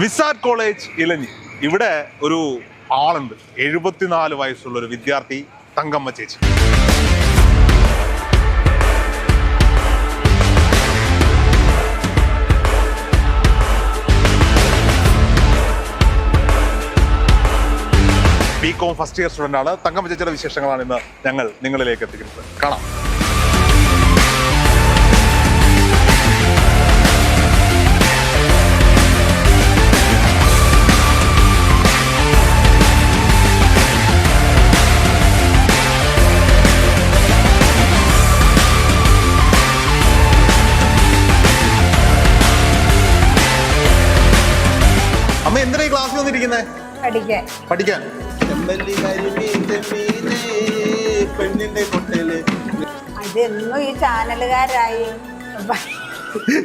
Vsat college ഇലഞ്ഞി. ഇവിടെ ഒരു ആളുണ്ട്. എഴുപത്തിനാല് വയസ്സുള്ള ഒരു വിദ്യാർത്ഥി തങ്കമ്മ ചേച്ചി. B com first year student ആണ്. തങ്കമ്മ ചേച്ചിയുടെ വിശേഷങ്ങളാണ് ഇന്ന് ഞങ്ങൾ നിങ്ങളിലേക്ക് എത്തിക്കുന്നത്. കാണാം. വന്നിരിക്കുന്നത് പഠിക്കാൻ. പെണ്ണിന്റെ ഇതെന്നും ഈ ചാനലുകാരായി.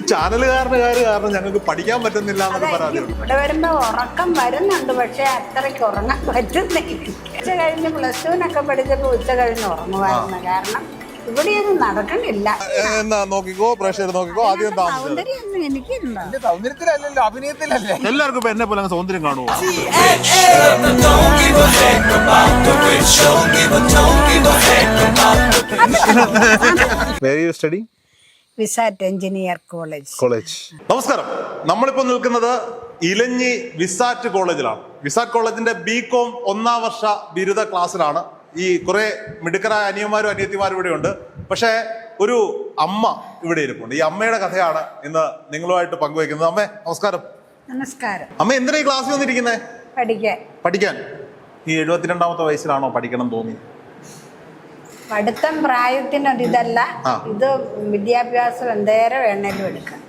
ചാനലുകാരനുകാർ കാരണം ഞങ്ങൾക്ക് പഠിക്കാൻ പറ്റുന്നില്ല എന്നൊക്കെ പറയാതെ പരാതി ഇവിടെ വരുമ്പോ ഉറക്കം വരുന്നുണ്ട് പക്ഷെ അത്രയ്ക്ക് ഉറങ്ങാൻ പറ്റുന്നില്ല. ഉച്ച കഴിഞ്ഞ് പ്ലസ് ടുവിനൊക്കെ പഠിച്ചപ്പോ ഉച്ച കഴിഞ്ഞ് ഉറങ്ങുമായിരുന്നു. കാരണം ഇവിടെ ഒന്നും നടക്കണില്ല. എന്നാ നോക്കിക്കോ പ്രേക്ഷകർ നോക്കിക്കോ ആദ്യം സൗന്ദര്യത്തിലല്ലല്ലോ അഭിനയത്തിലല്ലേ? എല്ലാവർക്കും ഇപ്പൊ എന്നെ പോലെ അങ്ങ് സൗന്ദര്യം കാണുമോ study VISAT engineer college. College. നമസ്കാരം. നമ്മളിപ്പോൾ നിൽക്കുന്നത് ഇലഞ്ഞി വിസാറ്റ് കോളേജിലാണ്. വിസാറ്റ് കോളേജിന്റെ ബി കോം ഒന്നാം വർഷ ബിരുദ ക്ലാസ്സിലാണ്. ഈ കുറെ മിടുക്കരായ അനിയന്മാരും അനിയത്തിമാരും ഇവിടെ ഉണ്ട്. പക്ഷേ ഒരു അമ്മ ഇവിടെ ഇരിപ്പുണ്ട്. ഈ അമ്മയുടെ കഥയാണ് ഇന്ന് നിങ്ങളുമായിട്ട് പങ്കുവയ്ക്കുന്നത്. അമ്മേ നമസ്കാരം. നമസ്കാരം. അമ്മ എന്തിനാ ഈ ക്ലാസ്സിൽ വന്നിരിക്കുന്നത് പഠിക്കാൻ. പഠിക്കാൻ. ഈ എഴുപത്തിരണ്ടാമത്തെ വയസ്സിലാണോ പഠിക്കണം തോന്നി? പഠിത്തം പ്രായത്തിനൊരിതല്ല ഇത് വിദ്യാഭ്യാസം എന്തേരം വേണേലും എടുക്കാം.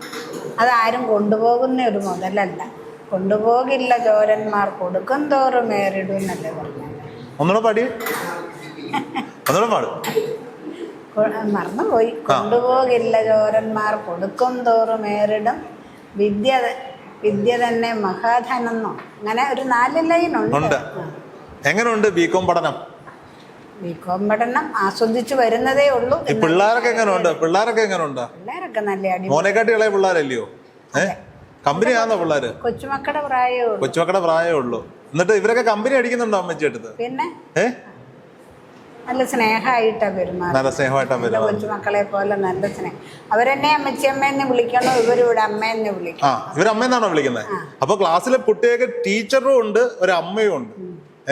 അതാരും കൊണ്ടുപോകുന്ന ഒരു മുതലല്ല. കൊണ്ടുപോകില്ല ചോരന്മാർ കൊടുക്കും തോറും ഏറിടും എന്നല്ലേ പറഞ്ഞത്. ഒന്നുകൂടെ പാടി. ഒന്നുകൂടെ പാടും. മറന്നുപോയി. കൊണ്ടുപോകില്ല ചോരന്മാർ. കൊടുക്കും തോറും ഏറിടും. വിദ്യ വിദ്യ തന്നെ മഹാധനെന്നോ. അങ്ങനെ ഒരു നാല് ലൈൻ ഉണ്ട്. എങ്ങനെയുണ്ട് ബികോം പഠനം? ബികോം പഠനം ആസ്വദിച്ചു വരുന്നതേ ഉള്ളൂ പിള്ളേരൊക്കെ എങ്ങനെയുണ്ട് പിള്ളേരൊക്കെ എങ്ങനെയുണ്ട് പിള്ളേരൊക്കെ നല്ല മോനെക്കാട്ടി ഇളയ പിള്ളേരല്ലയോ? കമ്പനിയാണോ കമ്പനി ആണോ പിള്ളേര്? കൊച്ചുമക്കളുടെ പ്രായമേ ഉള്ളൂ. കൊച്ചുമക്കളുടെ പ്രായമേ ഉള്ളൂ. എന്നിട്ട് ഇവരൊക്കെ കമ്പനി അടിക്കുന്നുണ്ടോ അമ്മച്ചി അടുത്ത്? പിന്നെ? നല്ല സ്നേഹമായിട്ടാ പെരുമാറുന്നത്. നല്ല സ്നേഹമായിട്ടാ കൊച്ചു കൊച്ചുമക്കളെ പോലെ നല്ല സ്നേഹം അവരെന്നെ അമ്മച്ചിയമ്മയെന്ന് വിളിക്കണോ ഇവരിവിടെ അമ്മയെന്ന് വിളിക്കും. ആ ഇവർ അമ്മയെന്നാണോ വിളിക്കുന്നത് അപ്പൊ ക്ലാസ്സിലെ കുട്ടിയൊക്കെ ടീച്ചറും ഉണ്ട് ഒരു അമ്മയും ഉണ്ട്.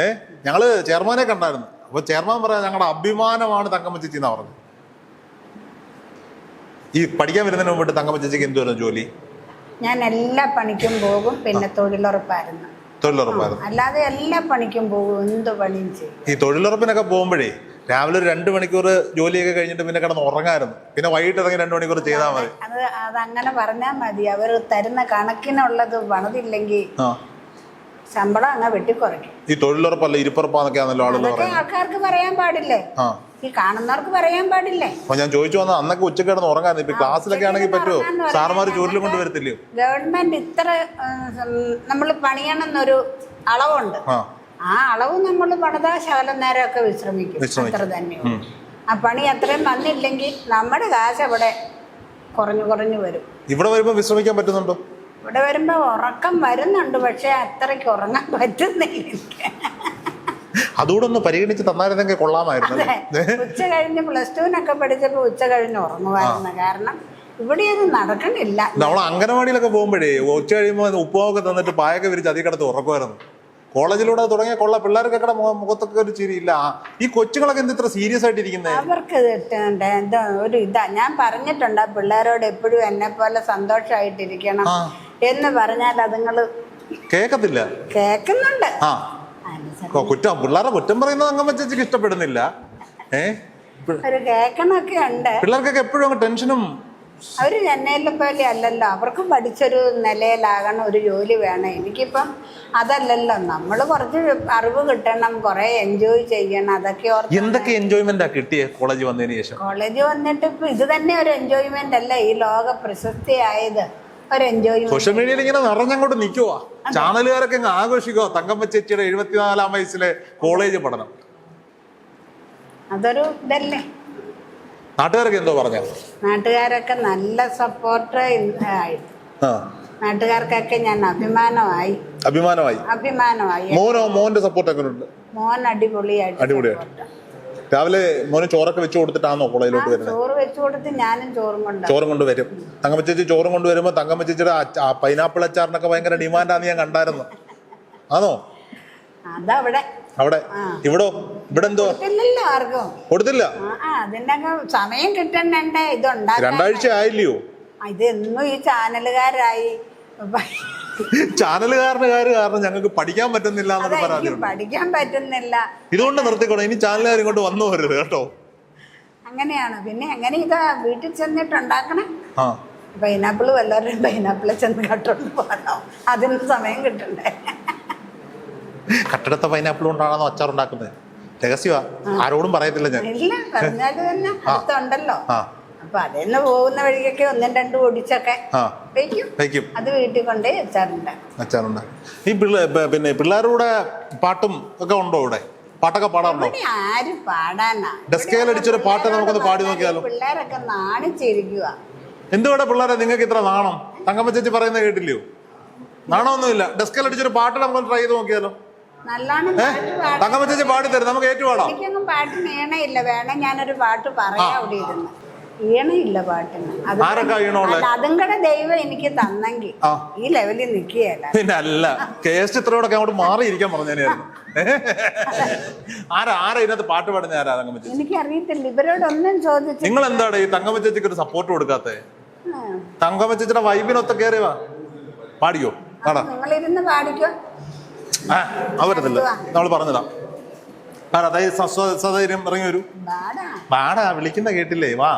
ഏഹ് ഞങ്ങൾ ചെയർമാനെ കണ്ടായിരുന്നു. അപ്പൊ ചെയർമാൻ പറയാ ഞങ്ങളുടെ അഭിമാനമാണ് തങ്കമ്മ ചേച്ചി എന്നാ പറഞ്ഞത്. ഈ പഠിക്കാൻ വരുന്നതിന് മുമ്പിട്ട് തങ്കമ്മ ചേച്ചിക്ക് എന്തുവായിരുന്നു ജോലി? ഞാൻ എല്ലാ പണിക്കും പോകും പിന്നെ തൊഴിലുറപ്പായിരുന്നു. തൊഴിലുറപ്പായിരുന്നു. അല്ലാതെ എല്ലാ പണിക്കും പോകും എന്ത് പണിയും ചെയ്യും. ഈ തൊഴിലുറപ്പിനൊക്കെ പോകുമ്പോഴേ രാവിലെ ഒരു രണ്ട് മണിക്കൂർ ജോലിയൊക്കെ കഴിഞ്ഞിട്ട് പിന്നെ കിടന്ന് ഉറങ്ങായിരുന്നു. പിന്നെ വൈകിട്ട് ഇറങ്ങി രണ്ട് മണിക്കൂർ ചെയ്താൽ മതി. അത് അതങ്ങനെ പറഞ്ഞാൽ മതി. അവർ തരുന്ന കണക്കിനുള്ളത് പണിതില്ലെങ്കിൽ ശമ്പളം അങ്ങ് വെട്ടിക്കുറയ്ക്കും. ഈ തൊഴിലുറപ്പല്ല ഇരിപ്പുറപ്പാന്നൊക്കെയാണല്ലോ ആളുകൾ അതൊക്കെ പറയുന്നത്. ആൾക്കാർക്ക് പറയാൻ പാടില്ലേ? ആ. ഈ കാണുന്നവർക്ക് പറയാൻ പാടില്ലേ? അപ്പൊ ഞാൻ ചോദിച്ചു വന്ന അന്നൊക്കെ ഉച്ചയ്ക്ക് കിടന്ന് ഉറങ്ങാൻ ഇപ്പൊ ക്ലാസ്സിലൊക്കെ ആണെങ്കിൽ പറ്റുമോ ഉറങ്ങാന്ന് പറഞ്ഞാൽ സാറുമാർ ചുരുളും കൊണ്ട് വരത്തില്ലയോ ഗവൺമെന്റ് ഇത്ര നമ്മൾ പണിയണമെന്നൊരു അളവുണ്ട്. ആ. ആ അളവ് നമ്മൾ പണിതാ ശകലം നേരമൊക്കെ വിശ്രമിക്കും. വിശ്രമിക്കും. അത്ര തന്നെ ആ പണി അത്രയും വന്നില്ലെങ്കിൽ നമ്മുടെ കാശ് അവിടെ കുറഞ്ഞു കുറഞ്ഞു വരും. ഇവിടെ വരുമ്പോ വിശ്രമിക്കാൻ പറ്റുന്നുണ്ടോ? ഇവിടെ വരുമ്പോ ഉറക്കം വരുന്നുണ്ട് പക്ഷെ അത്രയ്ക്ക് ഉറങ്ങാൻ പറ്റുന്നില്ല. എനിക്ക്. അതുകൂടെ ഒന്ന് പരിഗണിച്ച് തന്നായിരുന്നെങ്കിൽ കൊള്ളാമായിരുന്നു ഉച്ച കഴിഞ്ഞ് പ്ലസ് ടുവിനൊക്കെ പഠിച്ചപ്പോ ഉച്ച കഴിഞ്ഞ് ഉറങ്ങുമായിരുന്നു. കാരണം ഇവിടെ അത് നടക്കണില്ല നമ്മൾ അംഗനവാടിയിലൊക്കെ പോകുമ്പോഴേ ഉച്ച കഴിയുമ്പോൾ ഉപ്പുമൊക്കെ തന്നിട്ട് പായൊക്കെ വിരിച്ച് അതി കിടത്ത് ഉറക്കുമായിരുന്നു. കോളേജിലൂടെ തുടങ്ങിയ കൊള്ള. പിള്ളേർക്കൊക്കെ മുഖത്തൊക്കെ ഒരു ചിരിയില്ല ഇല്ല. ഈ കൊച്ചുങ്ങളൊക്കെ എന്ത് ഇത്ര സീരിയസ് ആയിട്ട് ഇരിക്കുന്നത് അവർക്ക് എന്താ ഒരു ഇതാ. ഞാൻ പറഞ്ഞിട്ടുണ്ട് പിള്ളേരോട് എപ്പോഴും എന്നെ പോലെ സന്തോഷമായിട്ടിരിക്കണം. എന്ന് പറഞ്ഞാൽ അതുങ്ങൾ കേക്കത്തില്ല. കേക്കുന്നുണ്ട്. ആ. കുറ്റം പിള്ളേരെ കുറ്റം പറയുന്നത് അംഗം ചേച്ചിക്ക് ഇഷ്ടപ്പെടുന്നില്ല. ഏ? ഒരു കേക്കണൊക്കെ ഉണ്ട്. പിള്ളേർക്കൊക്കെ എപ്പോഴും അങ്ങ് ടെൻഷനും അവർ എന്നെല്ലാം പോലെ അല്ലല്ലോ. അവർക്കും പഠിച്ചൊരു നിലയിലാകണം ഒരു ജോലി വേണം. എനിക്കിപ്പം അതല്ലല്ലോ. നമ്മൾ കുറച്ച് അറിവ് കിട്ടണം കുറെ എൻജോയ് ചെയ്യണം. അതൊക്കെ എന്തൊക്കെ എൻജോയ്മെന്റ് കിട്ടിയേ കോളേജ് വന്നതിന് ശേഷം? കോളേജ് വന്നിട്ട് ഇപ്പൊ ഇത് തന്നെ ഒരു എൻജോയ്മെന്റ് അല്ല. ഈ ലോക പ്രശസ്തിയായത്. ഒരു സോഷ്യൽ മീഡിയയിൽ ഇങ്ങനെ നിറഞ്ഞങ്ങോട്ട് നിൽക്കുവാ ചാനലുകാരൊക്കെ ഇങ്ങ് ആഘോഷിക്കുക തങ്കമ്മ ചേച്ചിയുടെ എഴുപത്തിനാലാം വയസ്സിലെ കോളേജ് പഠനം. അതൊരു ഇതല്ലേ? നാട്ടുകാരൊക്കെ എന്തോ പറഞ്ഞു? നാട്ടുകാരൊക്കെ നല്ല സപ്പോർട്ട് ആയി. നാട്ടുകാർക്കൊക്കെ ഞാൻ അഭിമാനമായി. അഭിമാനമായി. അഭിമാനമായി. മോനോ മോന്റെ സപ്പോർട്ട് ഉണ്ട് മോൻ അടിപൊളിയായിട്ട് അടിപൊളിയായിട്ട്. രാവിലെ മോന് ചോറൊക്കെ വെച്ച് കൊടുത്തിട്ടാണോ കോളേജിലോട്ട് വരുന്നത്? ചോറ് വെച്ചു കൊടുത്ത് ഞാനും ചോറും കൊണ്ട് ചോറും കൊണ്ട് വരും. തങ്കമ്മ ചേച്ചി ചോറും കൊണ്ട് വരുമ്പോ തങ്കമ്മ ചേച്ചിയുടെ പൈനാപ്പിൾ അച്ചാറിനൊക്കെ ഭയങ്കര ഡിമാൻഡാന്ന് ഞാൻ കണ്ടായിരുന്നു. ആണോ അതവിടെ. അവിടെ. ഇവിടോ? ഇവിടെ എന്തോ കൊടുത്തില്ല. അതിനൊക്കെ സമയം കിട്ടണ്ടേ ഇതുണ്ടാ രണ്ടാഴ്ച ആയില്ലയോ? ഇതെന്നും ഈ ചാനലുകാരായി ചാനലുകാരനുകാർ കാരണം ഞങ്ങൾക്ക് പഠിക്കാൻ പറ്റുന്നില്ല എന്നൊക്കെ അതെനിക്ക് പഠിക്കാൻ പറ്റുന്നില്ല. ഇതുകൊണ്ട് നിർത്തിക്കോണം ഇനി ചാനലുകാർ ഇങ്ങോട്ട് വന്നു പോരുത് കേട്ടോ. അങ്ങനെയാണ്. പിന്നെ എങ്ങനെ ഇതാ വീട്ടിൽ ചെന്നിട്ട് ഉണ്ടാക്കണേ ആ. പൈനാപ്പിൾ വല്ലവരുടെയും പൈനാപ്പിൾ ചെന്ന് കട്ടോണ്ട് പോകണോ അതിന് സമയം കിട്ടണ്ടേ? കട്ടെടുത്ത പൈനാപ്പിൾ കൊണ്ടാണോ അച്ചാർ ഉണ്ടാക്കുന്നത് രഹസ്യമാ ആരോടും പറയത്തില്ല ഞാൻ. ഇല്ല പറഞ്ഞാൽ തന്നെ. അടുത്തുണ്ടല്ലോ. ആ. അപ്പൊ അതിന്ന് പോകുന്ന വഴിക്കൊക്കെ ഒന്നും രണ്ടും ഒടിച്ചൊക്കെ വയ്ക്കും അത് വീട്ടിൽ കൊണ്ടേ അച്ചാറുണ്ട് അച്ചാറുണ്ട് ഈ പിന്നെ പിള്ളേരുടെ പാട്ടും ഒക്കെ ഉണ്ടോ ഇവിടെ? പാട്ടൊക്കെ പാടാറുണ്ടോ? ആരും പാടാനാ. ഡെസ്കേൽ അടിച്ചൊരു പാട്ട് നമുക്കൊന്ന് പാടി നോക്കിയാലോ? പിള്ളേരൊക്കെ നാണിച്ചിരിക്കുക എന്തുവിടെ പിള്ളേരെ നിങ്ങൾക്ക് ഇത്ര നാണം? തങ്കമ്മ ചേച്ചി പറയുന്നത് കേട്ടില്ലയോ? നാണമൊന്നുമില്ല. ഡെസ്കേൽ അടിച്ചൊരു പാട്ട് നമുക്ക് ട്രൈ ചെയ്ത് നോക്കിയാലോ? പാട്ട് തങ്കമ്മ ചേച്ചി പാടി തരും. നമുക്ക് ഏറ്റുപാടാം പാട്ടിന് ഈണയില്ല വേണേ ഞാനൊരു പാട്ട് പറയാം അവിടെ ഇരുന്ന്. ഈണയില്ല പാട്ടിന്. അത് അതും കൂടെ ദൈവം എനിക്ക് തന്നെങ്കിൽ. ഈ ലെവലിൽ നിൽക്കുകയല്ല. പിന്നെ അല്ല കേസ് ചിത്രയോടൊക്കെ അങ്ങോട്ട് മാറിയിരിക്കാൻ പറഞ്ഞായിരുന്നു ആരാ ആരാ ഇതിനകത്ത് പാട്ട് പാടുന്ന ആരാ തങ്കമ്മ ചേച്ചി എനിക്കറിയത്തില്ല ഇവരോടൊന്നും ചോദിച്ചു നിങ്ങൾ എന്താണ് ഈ തങ്കമ്മ ചേച്ചിക്ക് ഒരു സപ്പോർട്ട് കൊടുക്കാത്തെ തങ്കമ്മ ചേച്ചിയുടെ വൈബിനൊത്ത കേറിയവാ പാടിയോ ആടാ നിങ്ങളിരുന്ന് പാടിക്കോ. ആ അവരത്തില്ല നമ്മൾ പറഞ്ഞതാ. അതായത് സധൈര്യം ഇറങ്ങി വരൂ. പാടാ വിളിക്കുന്ന കേട്ടില്ലേ വാ.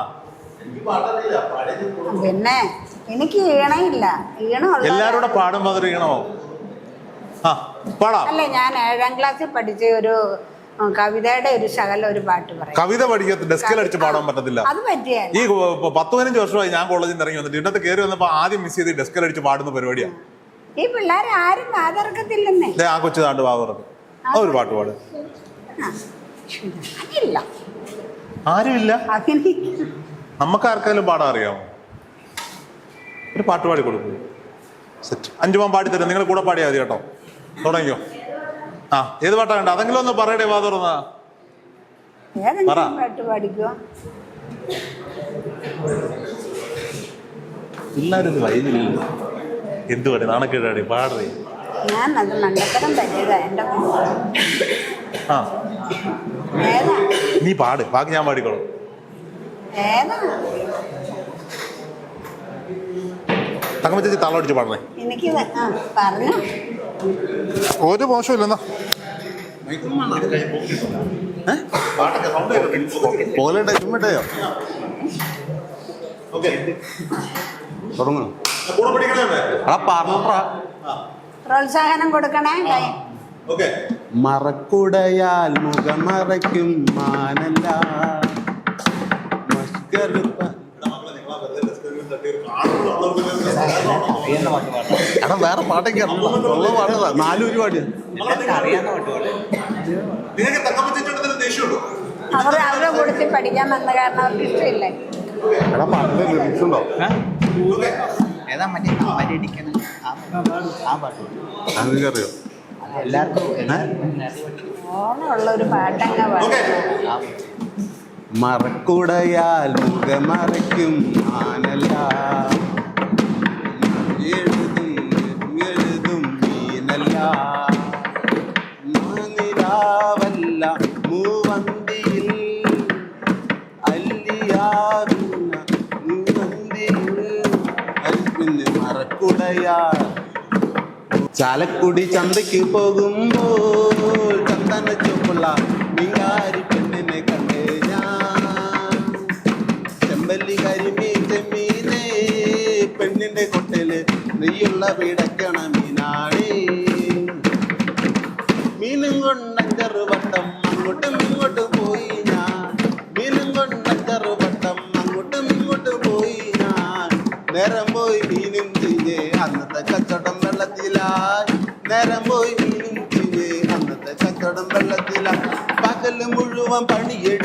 പിന്നെ എനിക്ക് ഈണയില്ല. ഈണമുള്ള എല്ലാരും പാടും പാടുമ്പോ അതൊരു ഈണമോ ആ പാടാ. അല്ല ഞാൻ ഏഴാം ക്ലാസ്സിൽ പഠിച്ച ഒരു കവിതയുടെ ഒരു ശകലം ഒരു പാട്ട് പറയും. കവിത പഠിക്കത്ത് ഡെസ്കിൽ അടിച്ച് പാടാൻ പറ്റത്തില്ല. അത് പറ്റിയല്ല ഈ പത്ത് പതിനഞ്ച് വർഷമായി ഞാൻ കോളേജിൽ നിന്ന് ഇറങ്ങി വന്നിട്ട് ഇതിനകത്ത് കയറി വന്നപ്പോ ആദ്യം മിസ് ചെയ്ത് ഡെസ്കിൽ അടിച്ച് പാടുന്ന പരിപാടിയാ. ഈ പിള്ളേർ ആരും കാതിറക്കത്തില്ലെന്നേ. ദേ ആ കൊച്ചു താണ്ട് വാതറക്കും ആ ഒരു പാട്ട് പാട്. ഇല്ല. ആരുമില്ല? അഭിനയിക്കും നമുക്ക് ആർക്കെങ്കിലും പാടാൻ അറിയാമോ ഒരു പാട്ട് പാടി കൊടുക്കൂ. സെറ്റ് അഞ്ചുമാൻ പാടി തരും. നിങ്ങൾ കൂടെ പാടിയാൽ മതി കേട്ടോ. തുടങ്ങിയോ ആ ഏത് പാട്ടാ വേണ്ട അതെങ്കിലും ഒന്ന് പറയടേ വാ തുറന്നാ. പറ. എല്ലാരും വൈകില്ല എന്ത് പാടി? നാണക്കേടാടി പാടേ ഞാൻ അത് മണ്ടത്തരം പറ്റിയതാ എന്റെ ആ. നീ പാട്. ബാക്കി ഞാൻ പാടിക്കോളൂ. ഏതാ തങ്കമ്മ ചേച്ചി തളമടിച്ച് പാടണേ. എനിക്ക് പറഞ്ഞു. ഒരു മോശം ഇല്ലെന്നാ. ചുമ്മിട്ടയോ തുടങ്ങണം ആ പറഞ്ഞോട്ടാ പ്രോത്സാഹനം കൊടുക്കണേ മറക്കുടയാൽ മുഖമറയ്ക്കും മാനല്ല. മസ്കറുപ്പ എടാ വേറെ പാട്ടൊക്കെ ഉള്ള പാട്ടതാ. നാല് ഒരുപാട് അവർ അവരെ കൂടത്തിൽ പഠിക്കാൻ വന്ന കാരണം അവർക്ക് ഇഷ്ടമില്ലേ? എടാ പാട്ടിന്റെ ലിറിക്സ് ഉണ്ടോ? ഏതാ മറ്റേ ആ പാട്ട്? അതെനിക്കറിയോ. അത് എല്ലാവർക്കും ഓണമുള്ള ഒരു പാട്ടങ്ങ പാടും. മറക്കുടയാൽ മുഖമറയ്ക്കും ആനല്ല എഴുതും എഴുതും മീനല്ല. മാനിരാവല്ല മൂവന്തിയിൽ അല്ലിയാറുന്ന മൂവന്തിയിൽ. അൽപ്പിന് മറക്കുടയാൽ ചാലക്കുടി ചന്തയ്ക്ക് പോകുമ്പോൾ ചന്ദന ചുവപ്പുള്ള മിങ്കാരി നെയ്യുള്ള വീടക്കണ മീനാണേ മീനും കൊണ്ടഞ്ചറ് വട്ടം അങ്ങോട്ടും ഇങ്ങോട്ടും പോയി ഞാൻ. മീനും കൊണ്ടഞ്ചറ് വട്ടം അങ്ങോട്ടും ഇങ്ങോട്ടും പോയി ഞാൻ. നേരം പോയി മീനും ചെയ്യേ അന്നത്തെ കച്ചവടം വെള്ളത്തിലായി. നേരം പോയി മീനും ചെയ്യേ അന്നത്തെ കച്ചവടം വെള്ളത്തിലായി. പകൽ മുഴുവൻ പണിയെടുത്ത്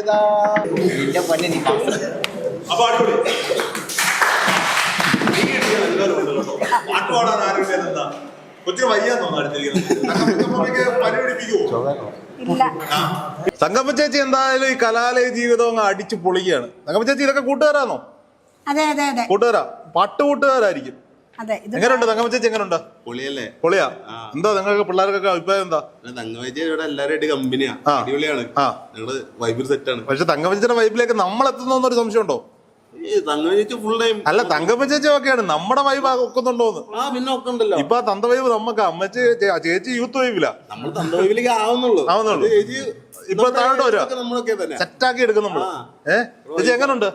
ഇതാ നിന്റെ പൊന്നെ നീ അപ്പൊ അടിപൊളി. പാട്ട് പാടാൻ വയ്യാന്ന് തോന്നുന്നു അടുത്തിരിക്കുന്നത്. പനി തങ്കമ്മ ചേച്ചി എന്തായാലും ഈ കലാലയ ജീവിതം അങ്ങ് അടിച്ചു പൊളിക്കുകയാണ്. തങ്കമ്മ ചേച്ചി ഇതൊക്കെ കൂട്ടുകാരാണോ അതെ അതെ അതെ. കൂട്ടുകാരാ? പാട്ട് കൂട്ടുകാരായിരിക്കും അതെ ഇത് എങ്ങനെയുണ്ട് എങ്ങനെയുണ്ട് പൊളിയല്ലേ? പൊളിയാ? എന്താ നിങ്ങൾക്ക് പിള്ളേർക്കൊക്കെ അഭിപ്രായം എന്താ? തങ്കവൈദ്യ ഇവിടെ കമ്പനിയാ. അടിപൊളിയാണ്. ഞങ്ങൾ വൈബിൽ സെറ്റാണ് പക്ഷെ വൈബിലേക്ക് നമ്മൾ എത്തുന്നൊരു സംശയം ഉണ്ടോ ഈ തങ്കവൈദ്യ ഫുൾ ടൈം അല്ല തങ്കമ്മ ചേച്ചി ഒക്കെയാണ്. നമ്മുടെ വൈബ് ഒക്കുന്നുണ്ടോന്ന് ആ പിന്നെ ഒക്കെ ഉണ്ടല്ലോ ഇപ്പൊ തന്ത വൈബ് നമുക്ക് അമ്മച്ചി ചേച്ചി യൂത്ത് വൈബിലാ നമ്മൾ തന്തവൈബിലേക്ക് ആവുന്നുള്ളൂ. ഇപ്പൊ താഴോട്ട് വരാ. ഒക്കെ നമ്മളൊക്കെ തന്നെ. സെറ്റാക്കി എടുക്കും നമ്മൾ ഏഹ് ചേച്ചി എങ്ങനുണ്ട്?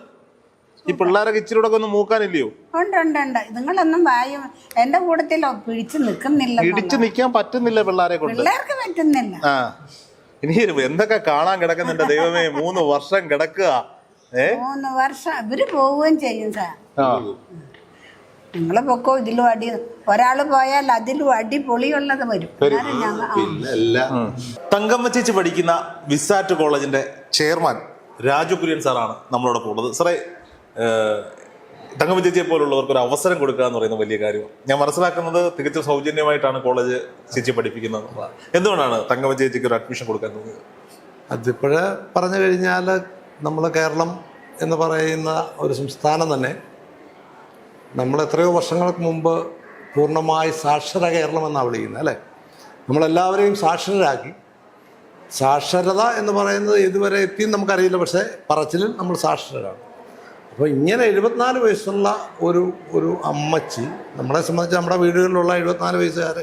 ഈ പിള്ളേരൊക്കെ ഇച്ചിരി കൂടെ ഒന്ന് മൂക്കാനില്ലയോ? ഉണ്ട് ഉണ്ട് ഉണ്ട്. നിങ്ങളൊന്നും വായും എന്റെ കൂട്ടത്തിൽ പിടിച്ചു നിൽക്കുന്നില്ല പിടിച്ചു നിൽക്കാൻ പറ്റുന്നില്ല പിള്ളേരെ കൊണ്ട്. പിള്ളേർക്ക് പറ്റുന്നില്ല. ആ. ഇനി എന്തൊക്കെ കാണാൻ കിടക്കുന്നുണ്ട് ദൈവമേ? മൂന്ന് വർഷം കിടക്കുക. മൂന്ന് വർഷം ഇവർ പോവുകയും ചെയ്യും സാർ. നിങ്ങൾ പൊക്കോ ഇതിലും അടി. ഒരാൾ പോയാൽ അതിലും അടി പൊളിയുള്ളത് വരും. തങ്കമ്മ ചേച്ചി പഠിക്കുന്ന വിസാറ്റ് കോളേജിന്റെ ചെയർമാൻ രാജു കുര്യൻ സാറാണ് നമ്മളോടൊപ്പം ഉള്ളത്. സാറേ തങ്കമ്മ പോലുള്ളവർക്ക് ഒരു അവസരം കൊടുക്കുക എന്ന് പറയുന്ന വലിയ കാര്യമാണ് ഞാൻ മനസ്സിലാക്കുന്നത് തികച്ചും സൗജന്യമായിട്ടാണ് കോളേജ് ചേച്ചി പഠിപ്പിക്കുന്നത്. എന്തുകൊണ്ടാണ് തങ്കമ്മ ഒരു അഡ്മിഷൻ കൊടുക്കാൻ തോന്നിയത്? അതിപ്പോഴ് പറഞ്ഞു കഴിഞ്ഞാൽ നമ്മൾ കേരളം എന്ന് പറയുന്ന ഒരു സംസ്ഥാനം തന്നെ നമ്മൾ എത്രയോ വർഷങ്ങൾക്ക് മുമ്പ് പൂർണമായി സാക്ഷര കേരളം എന്നാണ് വിളിക്കുന്നത് അല്ലേ? നമ്മളെല്ലാവരെയും സാക്ഷരരാക്കി. സാക്ഷരത എന്ന് പറയുന്നത് ഇതുവരെ എത്തിയും നമുക്കറിയില്ല പക്ഷേ പറച്ചിലിൽ നമ്മൾ സാക്ഷരരാണ്. അപ്പോൾ ഇങ്ങനെ എഴുപത്തിനാല് വയസ്സുള്ള ഒരു ഒരു അമ്മച്ചി നമ്മളെ സംബന്ധിച്ച് നമ്മുടെ വീടുകളിലുള്ള എഴുപത്തിനാല് വയസ്സുകാർ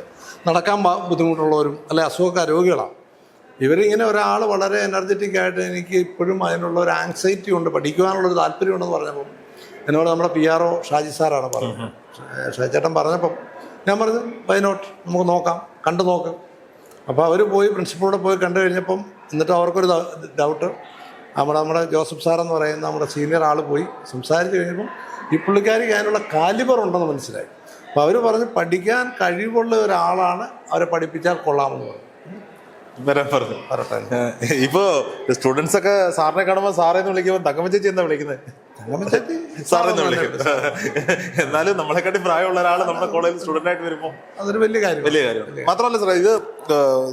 നടക്കാൻ ബുദ്ധിമുട്ടുള്ളവരും അല്ലെ അസുഖക്കാർ രോഗികളാണ്. ഇവരിങ്ങനെ ഒരാൾ വളരെ എനർജറ്റിക് ആയിട്ട് എനിക്ക് ഇപ്പോഴും അതിനുള്ള ഒരു ആങ്സൈറ്റി ഉണ്ട് പഠിക്കുവാനുള്ളൊരു താല്പര്യമുണ്ടെന്ന് പറഞ്ഞപ്പോൾ എന്നോട് നമ്മുടെ പി ആർ ഒ ഷാജി സാറാണ് പറഞ്ഞത്. ഷാജേട്ടൻ പറഞ്ഞപ്പം ഞാൻ പറഞ്ഞു വൈനോട്ട് നമുക്ക് നോക്കാം കണ്ടു നോക്കാം. അപ്പോൾ അവർ പോയി പ്രിൻസിപ്പളോട് പോയി കണ്ടു കഴിഞ്ഞപ്പം എന്നിട്ട് അവർക്കൊരു ഡൗട്ട് നമ്മുടെ നമ്മുടെ ജോസഫ് സാർ എന്ന് പറയുന്ന നമ്മുടെ സീനിയർ ആൾ പോയി സംസാരിച്ച് കഴിഞ്ഞപ്പം ഈ പുള്ളിക്കാരിക്ക് അതിനുള്ള കാലിബർ ഉണ്ടെന്ന് മനസ്സിലായി. അപ്പോൾ അവർ പറഞ്ഞ് പഠിക്കാൻ കഴിവുള്ള ഒരാളാണ് അവരെ പഠിപ്പിച്ചാൽ കൊള്ളാമെന്ന് പറഞ്ഞു. വരാൻ പറഞ്ഞു. പറട്ടെ ഏഹ്, സ്റ്റുഡൻസ് ഒക്കെ സാറിനെ കാണുമ്പോൾ സാറേ എന്ന് വിളിക്കുമ്പോൾ തങ്കമ്മ ചേച്ചി എന്താ വിളിക്കുന്നത് തങ്കമ്മ ചേച്ചി വിളിക്കും. എന്നാലും നമ്മളെക്കാട്ടി പ്രായമുള്ള ഒരാൾ നമ്മുടെ കോളേജിൽ സ്റ്റുഡന്റ് ആയിട്ട് വരുമ്പോൾ അതൊരു വലിയ കാര്യം വലിയ കാര്യം മാത്രമല്ല സാറേ ഇത്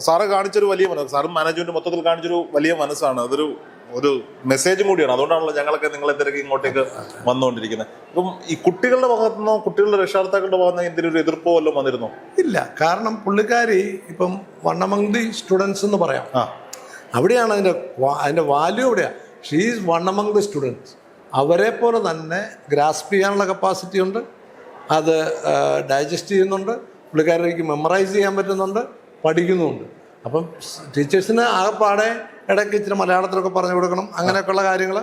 സാറ് കാണിച്ചൊരു വലിയ മനസ്സ് സാറും മാനേജ്മെന്റ് മൊത്തത്തിൽ കാണിച്ചൊരു വലിയ മനസ്സാണ്. അതൊരു ഒരു മെസ്സേജും കൂടിയാണ്. അതുകൊണ്ടാണല്ലോ ഞങ്ങളൊക്കെ നിങ്ങളെ തിരക്കി ഇങ്ങോട്ടേക്ക് വന്നുകൊണ്ടിരിക്കുന്നത് അപ്പം ഈ കുട്ടികളുടെ ഭാഗത്തുനിന്നോ കുട്ടികളുടെ രക്ഷാകർത്താക്കളുടെ ഭാഗത്തുനിന്നോ എന്തെങ്കിലും ഒരു എതിർപ്പോ വല്ലതും വന്നിരുന്നോ? ഇല്ല. കാരണം പുള്ളിക്കാരി ഇപ്പം വണ്ണമങ്കി സ്റ്റുഡൻസ് എന്ന് പറയാം. ആ. അവിടെയാണ് അതിന്റെ അതിന്റെ വാല്യൂ എവിടെയാണ് she's one among the students അവരെ പോലെ തന്നെ ഗ്രാസ്പ് ചെയ്യാനുള്ള കപ്പാസിറ്റി ഉണ്ട്. അത് ഡൈജസ്റ്റ് ചെയ്യുന്നുണ്ട്. പുള്ളിക്കാരിക്ക് മെമ്മറൈസ് ചെയ്യാൻ പറ്റുന്നുണ്ട്. പഠിക്കുന്നുമുണ്ട്. അപ്പം ടീച്ചേഴ്സിന് ആകെപ്പാടെ ഇടയ്ക്ക് ഇച്ചിരി മലയാളത്തിലൊക്കെ പറഞ്ഞു കൊടുക്കണം അങ്ങനെയൊക്കെയുള്ള കാര്യങ്ങൾ.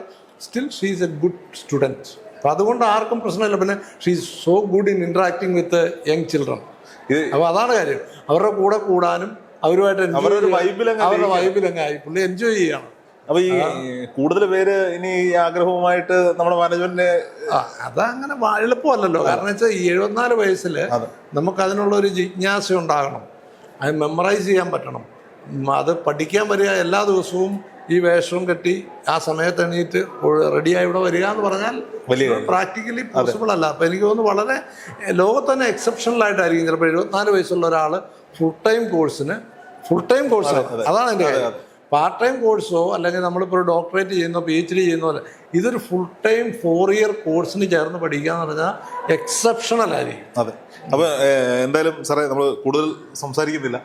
Still she is a good student അപ്പം അതുകൊണ്ട് ആർക്കും പ്രശ്നമില്ല. പിന്നെ she's so good in interacting with young children അപ്പോൾ അതാണ് കാര്യം. അവരുടെ കൂടെ കൂടാനും അവരുമായിട്ട് അവരുടെ ഇരിക്കുക. വൈബിലങ്ങായി പുള്ളി എൻജോയ് ചെയ്യണം. അപ്പൊ ഈ കൂടുതൽ പേര് ഇനി ഈ ആഗ്രഹവുമായിട്ട് നമ്മുടെ മാനേജ്മെന്റിന് അതങ്ങനെ എളുപ്പമല്ലല്ലോ. കാരണം വെച്ചാൽ ഈ എഴുപത്തിനാല് വയസ്സിൽ നമുക്ക് അതിനുള്ള ഒരു ജിജ്ഞാസ ഉണ്ടാകണം. അത് മെമ്മറൈസ് ചെയ്യാൻ പറ്റണം. അത് പഠിക്കാൻ വരിക എല്ലാ ദിവസവും ഈ വേഷവും കെട്ടി ആ സമയത്ത് എണീറ്റ് റെഡിയായി ഇവിടെ വരിക എന്ന് പറഞ്ഞാൽ വലിയ പ്രാക്ടിക്കലി പോസിബിൾ അല്ല. അപ്പം എനിക്ക് തോന്നുന്നു വളരെ ലോകത്ത് തന്നെ എക്സെപ്ഷണൽ ആയിട്ടായിരിക്കും ചിലപ്പോൾ എഴുപത്തിനാല് വയസ്സുള്ള ഒരാൾ ഫുൾ ടൈം കോഴ്സിന് ഫുൾ ടൈം കോഴ്സാണ് അതാണ് എന്റെ പാർട്ട് ടൈം കോഴ്സോ അല്ലെങ്കിൽ നമ്മളിപ്പോൾ ഒരു ഡോക്ടറേറ്റ് ചെയ്യുന്നോ പി എച്ച് ഡി ചെയ്യുന്നോ അല്ല ഇതൊരു ഫുൾ ടൈം ഫോർ ഇയർ കോഴ്സിന് ചേർന്ന് പഠിക്കുക എന്ന് പറഞ്ഞാൽ എക്സെപ്ഷണൽ ആയിരിക്കും. അതെ. അപ്പോൾ എന്തായാലും സാറേ നമ്മൾ കൂടുതൽ സംസാരിക്കുന്നില്ല.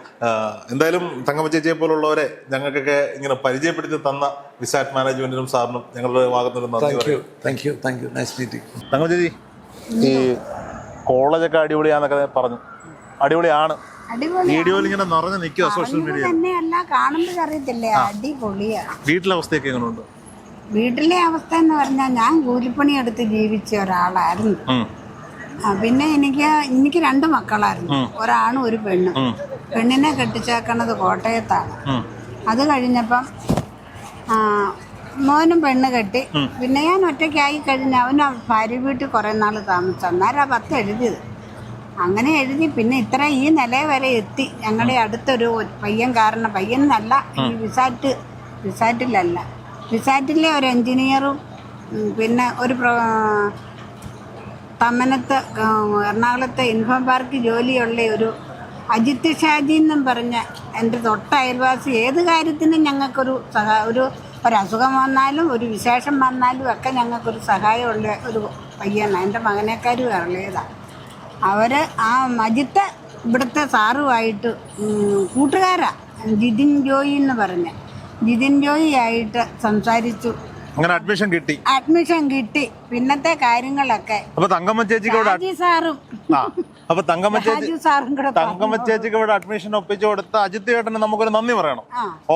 എന്തായാലും തങ്കമ്മ ചേച്ചിയെ പോലുള്ളവരെ ഞങ്ങൾക്കൊക്കെ ഇങ്ങനെ പരിചയപ്പെടുത്തി തന്ന വിസാറ്റ് മാനേജ്മെന്റിനും സാറിനും ഞങ്ങളുടെ ഭാഗത്തുനിന്ന് നന്ദി thank you thank you nice meeting Thankamma ചേച്ചി ഈ കോളേജൊക്കെ അടിപൊളിയാന്നൊക്കെ പറഞ്ഞു. അടിപൊളിയാണ്. അടിപൊളി വീഡിയോയിൽ ഇങ്ങനെ നിറഞ്ഞു നിൽക്കുക സോഷ്യൽ മീഡിയ തന്നെയല്ല കാണുമ്പോൾ അറിയത്തില്ലേ? അടിപൊളിയാ വീട്ടിലെ അവസ്ഥയൊക്കെ എങ്ങനെയുണ്ട്? വീട്ടിലെ അവസ്ഥ എന്ന് പറഞ്ഞാൽ ഞാൻ കൂലിപ്പണി എടുത്ത് ജീവിച്ച ഒരാളായിരുന്നു. പിന്നെ എനിക്ക് എനിക്ക് രണ്ട് മക്കളായിരുന്നു. ഒരാണും ഒരു പെണ്ണും. പെണ്ണിനെ കെട്ടിച്ചേക്കണത് കോട്ടയത്താണ്. അത് കഴിഞ്ഞപ്പം മോനും പെണ്ണ് കെട്ടി. പിന്നെ ഞാൻ ഒറ്റയ്ക്കായി കഴിഞ്ഞ് അവൻ ഭാര്യ വീട്ടിൽ കുറേ നാൾ താമസിച്ചു അന്നേരം ആ പത്ത് എഴുതിയത്. അങ്ങനെ എഴുതി പിന്നെ ഇത്ര ഈ നില വരെ എത്തി. ഞങ്ങളുടെ അടുത്തൊരു പയ്യൻ കാരണം പയ്യൻ എന്നല്ല ഈ വിസാറ്റ് വിസാറ്റിലല്ല വിസാറ്റിലെ ഒരു എഞ്ചിനീയറും പിന്നെ ഒരു തമ്മനത്ത് എറണാകുളത്തെ ഇൻഫോം പാർക്ക് ജോലിയുള്ള ഒരു അജിത് ഷാജി എന്നും പറഞ്ഞ എന്റെ തൊട്ട അയൽവാസി ഏത് കാര്യത്തിനും ഞങ്ങൾക്കൊരു സഹാ ഒരു ഒരസുഖം വന്നാലും ഒരു വിശേഷം വന്നാലും ഒക്കെ ഞങ്ങൾക്കൊരു സഹായമുള്ള ഒരു പയ്യനാണ്. എന്റെ മകനേക്കാരും ഇറങ്ങിയതാണ് അവർ ആ മജിത്ത് ഇവിടുത്തെ സാറുമായിട്ട് കൂട്ടുകാരാ. ജിതിൻ ജോയി എന്ന് പറഞ്ഞ. ജിതിൻ ജോയി ആയിട്ട് സംസാരിച്ചു. അങ്ങനെ അഡ്മിഷൻ കിട്ടി. അഡ്മിഷൻ കിട്ടി. പിന്നത്തെ കാര്യങ്ങളൊക്കെ. അപ്പൊ തങ്കമ്മ ചേച്ചിക്ക് സാറും. അപ്പൊ തങ്കമ്മ ചേച്ചി തങ്കമ്മ ചേച്ചിക്ക് ഇവിടെ അഡ്മിഷൻ ഒപ്പിച്ചു കൊടുത്ത അജിത് ചേട്ടന് നമുക്കൊരു നന്ദി പറയണം.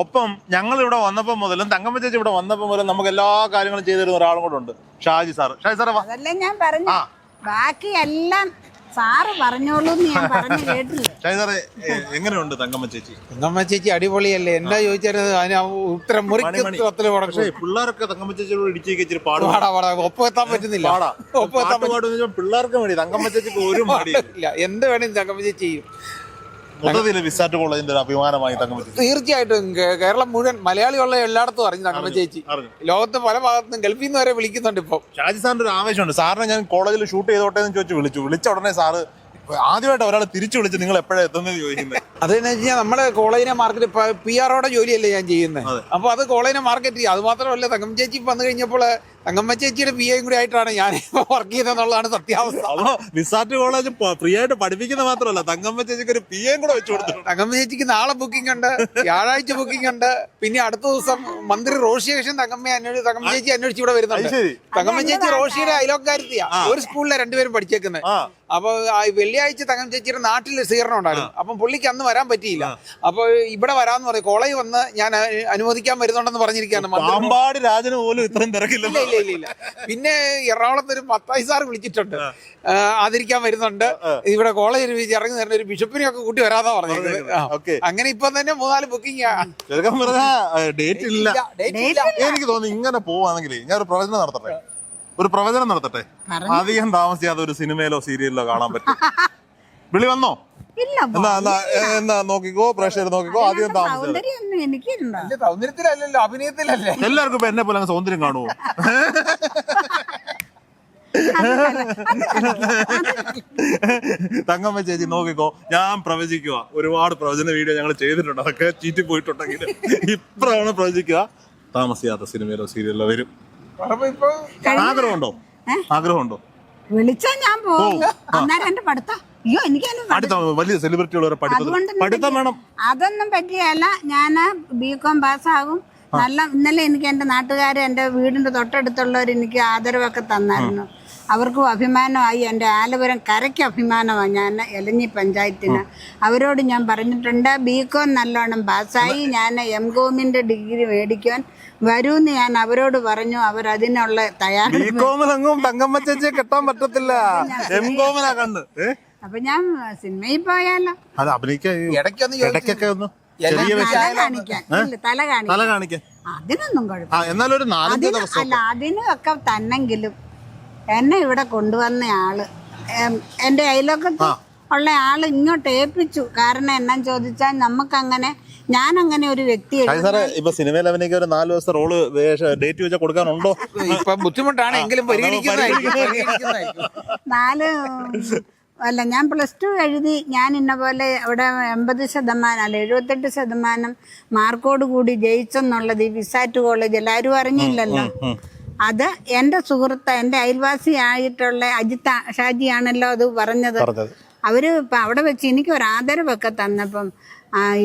ഒപ്പം ഞങ്ങൾ ഇവിടെ വന്നപ്പോ മുതലും തങ്കമ്മ ചേച്ചി ഇവിടെ വന്നപ്പോ മുതലും നമുക്ക് എല്ലാ കാര്യങ്ങളും ചെയ്തിരുന്ന ഒരാളും കൂടെ ഉണ്ട്. ഷാജി സാർ ഷാജി സാറേ ഞാൻ പറഞ്ഞു. ബാക്കി എല്ലാം സാറ് പറഞ്ഞോളൂ ഞാൻ പറഞ്ഞു കേട്ടില്ല. ഷാജി എങ്ങനെയുണ്ട് തങ്കമ്മ ചേച്ചി? തങ്കമ്മ ചേച്ചി അടിപൊളിയല്ലേ? എന്താ ചോദിച്ചത്? അതിന് ഉത്തരം. മുറിക്കത്തിൽ പക്ഷേ പിള്ളേരൊക്കെ തങ്കമ്മ ചേച്ചിയോട് ഇടിച്ചേക്ക് ഇച്ചിരി പാടും. പാടാ പാടാ. ഒപ്പം പറ്റുന്നില്ല. പാടാ. ഒപ്പം എത്താൻ പാട്ട് പാടുന്ന പിള്ളേർക്ക് വേണ്ടി തങ്കമ്മ ചേച്ചിക്ക് ഒരു മടി. പറ്റില്ല എന്ത് വേണേലും തങ്കമ്മ ചേച്ചി ചെയ്യും. മൊത്തത്തിൽ വിസാറ്റ് കോളേജിന്റെ ഒരു അഭിമാനമായി തീർച്ചയായിട്ടും കേരളം മുഴുവൻ മലയാളിയുള്ള എല്ലായിടത്തും അറിഞ്ഞു തങ്കമ്മ ചേച്ചി ലോകത്തെ പല ഭാഗത്തും ഗൾഫിൽ നിന്ന് വരെ വിളിക്കുന്നുണ്ട് ഇപ്പം. ഷാജി സാറിന്റെ ഒരു ആവേശമുണ്ട്. സാറിനെ ഞാൻ കോളേജിൽ ഷൂട്ട് ചെയ്തോട്ടെ എന്ന് ചോദിച്ചു വിളിച്ചു. വിളിച്ച ഉടനെ സാറ് ആദ്യമായിട്ട് ഒരാൾ തിരിച്ചു വിളിച്ച് നിങ്ങൾ എപ്പോഴാണ് എത്തുന്നത് ചോദിക്കുന്നത്. അതെന്ന് വെച്ചാൽ നമ്മുടെ കോളേജിനെ മാർക്കറ്റ് പി ആറോടെ ജോലിയല്ലേ ഞാൻ ചെയ്യുന്നത്. അപ്പൊ അത് കോളേജിനെ മാർക്കറ്റ് ചെയ്യും. അത് മാത്രമല്ല തങ്കം ചേച്ചി വന്നു കഴിഞ്ഞപ്പോൾ തങ്കമ്മ ചേച്ചിയുടെ പി എയും കൂടി ആയിട്ടാണ് ഞാൻ വർക്ക് ചെയ്തതെന്നുള്ളതാണ് സത്യാവസ്ഥ. അതോ നിസാറ്റ് കോളേജ് ഫ്രീ ആയിട്ട് പഠിപ്പിക്കുന്ന മാത്രമല്ല തങ്കമ്മ ചേച്ചിക്ക് ഒരു പി എയും കൂടെ വെച്ചു കൊടുത്തു തങ്കമ്മ ചേച്ചിക്ക് നാളെ ബുക്കിംഗ് ഉണ്ട് വ്യാഴാഴ്ച ബുക്കിംഗ് ഉണ്ട് പിന്നെ അടുത്ത ദിവസം മന്ത്രി റോഷി കൃഷ്ണൻ തങ്കമ്മ അന്വേഷിച്ച് തങ്കമ്മ ചേച്ചി അന്വേഷിച്ച് ഇവിടെ വരുന്നുണ്ട്. തങ്കമ്മ ചേച്ചി റോഷിയുടെ അയലോക്കാരത്തിയാ ഒരു സ്കൂളിലെ രണ്ടുപേരും പഠിച്ചേക്കുന്നത് അപ്പൊ വെള്ളിയാഴ്ച തങ്കം ചേച്ചിയുടെ നാട്ടിൽ സ്വീകരണം ഉണ്ടായിരുന്നു. അപ്പം പുള്ളിക്ക് അന്ന് വരാൻ പറ്റിയില്ല. അപ്പൊ ഇവിടെ വരാന്ന് പറയും കോളേജ് വന്ന് ഞാൻ അനുവദിക്കാൻ വരുന്നുണ്ടെന്ന് പറഞ്ഞിരിക്കുകയാണ് പാമ്പാടി രാജന് പോലും ഇത്രയും തിരക്കില്ലല്ലോ. ഇല്ല. പിന്നെ എറണാകുളത്ത് ഒരു പത്തായി സാർ വിളിച്ചിട്ടുണ്ട്. ആദരിക്കാൻ വരുന്നുണ്ട്. ഇവിടെ കോളേജിൽ ഇറങ്ങി തരുന്ന ഒരു ബിഷപ്പിനെ ഒക്കെ കൂട്ടി വരാതാ പറഞ്ഞത് അങ്ങനെ ഇപ്പൊ തന്നെ മൂന്നാൽ ബുക്കിംഗ് ഡേറ്റ് ഇല്ല. എനിക്ക് തോന്നുന്നു ഇങ്ങനെ പോവാണെങ്കിൽ ഞാൻ ഒരു പ്രവചനം നടത്തട്ടെ? ഒരു പ്രവചനം നടത്തട്ടെ? അധികം താമസിയാതെ ഒരു സിനിമയിലോ സീരിയലിലോ കാണാൻ പറ്റും. വിളി വന്നോ? എന്നാ നോക്കിക്കോ പ്രേക്ഷകർ നോക്കിക്കോ അധികം സൗന്ദര്യത്തിലല്ലല്ലോ അഭിനയത്തിലല്ലേ? എല്ലാവർക്കും എന്നെ പോലെ അങ്ങ് സൗന്ദര്യം കാണുമോ തങ്കമ്മ ചേച്ചി നോക്കിക്കോ ഞാൻ പ്രവചിക്കുക ഒരുപാട് പ്രവചന വീഡിയോ ഞങ്ങൾ ചെയ്തിട്ടുണ്ട്. അതൊക്കെ ചീറ്റി പോയിട്ടുണ്ടെങ്കിൽ ഇപ്പഴാണ് പ്രവചിക്കുക. താമസിയാത്ത സിനിമയിലോ സീരിയലിലോ വരും. ആഗ്രഹമുണ്ടോ? ആഗ്രഹമുണ്ടോ? വിളിച്ചാ ഞാൻ പോകും അന്നേരം എന്റെ പഠിത്തം അയ്യോ എനിക്ക് വലിയ പഠിത്തം പഠിത്തം വേണം. അതൊന്നും പറ്റിയല്ല ഞാൻ ബി കോം പാസ്സാകും നല്ല ഇന്നലെ എനിക്ക് എന്റെ നാട്ടുകാർ എന്റെ വീടിന്റെ തൊട്ടടുത്തുള്ളവർ എനിക്ക് ആദരവൊക്കെ തന്നായിരുന്നു. അവർക്കും അഭിമാനമായി. എന്റെ ആലപുരം കരയ്ക്ക് അഭിമാനമാണ് ഞാൻ എലഞ്ഞി പഞ്ചായത്തിന് അവരോട് ഞാൻ പറഞ്ഞിട്ടുണ്ട് ബി കോം നല്ലോണം പാസ്സായി. ഞാൻ എം കോമിന്റെ ഡിഗ്രി മേടിക്കാൻ വരൂന്ന് ഞാൻ അവരോട് പറഞ്ഞു. അവരതിനുള്ള തയ്യാറെടുപ്പ് കെട്ടാൻ പറ്റത്തില്ല. എം കോമിനാ കണ്ണ് ഏ? അപ്പം ഞാൻ സിനിമയിൽ പോയാലോ. അത് അഭിനയിക്കാൻ ഇടയ്ക്കൊന്ന് ചോദിച്ചു. ഇടയ്ക്കൊക്കെ ഒന്ന് ചെറിയ തല കാണിക്കാൻ. ഇല്ല തല തല കാണിക്കാൻ. അതിനൊന്നും കുഴപ്പമില്ല ആ എന്നാലും ഒരു നാലഞ്ച് അതിന് ദിവസം അല്ല അതിനൊക്കെ തന്നെങ്കിലും എന്നെ ഇവിടെ കൊണ്ടുവന്ന ആൾ എം, എന്റെ അയലൊക്കത്ത് ഉള്ള ആൾ ഇങ്ങോട്ട് ഏൽപ്പിച്ചു. കാരണം എന്നാ ചോദിച്ചാൽ നമുക്കങ്ങനെ ഞാൻ അങ്ങനെ ഒരു വ്യക്തിയെ ഷാജി സാറേ ഇപ്പൊ സിനിമയിൽ അഭിനയിക്കാൻ ഒരു നാല് ദിവസത്തെ റോൾ ഡേറ്റ് വെച്ചാൽ കൊടുക്കാനുണ്ടോ? ഇപ്പൊ ബുദ്ധിമുട്ടാണ് എങ്കിലും പരിഹരിക്കുന്നതായിരിക്കും പരിഹരിക്കുന്നതായിരിക്കും നാല് അല്ല ഞാൻ പ്ലസ് ടു എഴുതി ഞാൻ ഇന്ന പോലെ അവിടെ എൺപത് ശതമാനം അല്ല എഴുപത്തെട്ട് ശതമാനം മാർക്കോട് കൂടി ജയിച്ചെന്നുള്ളത് ഈ വിസാറ്റ് കോളേജ് എല്ലാവരും അറിഞ്ഞില്ലല്ലോ. അത് എന്റെ സുഹൃത്ത് എന്റെ അയൽവാസിയായിട്ടുള്ള ഷാജി ഷാജിയാണല്ലോ അത് പറഞ്ഞത്. അവർ ഇപ്പം അവിടെ വെച്ച് എനിക്ക് ഒരു ആദരവൊക്കെ തന്നപ്പം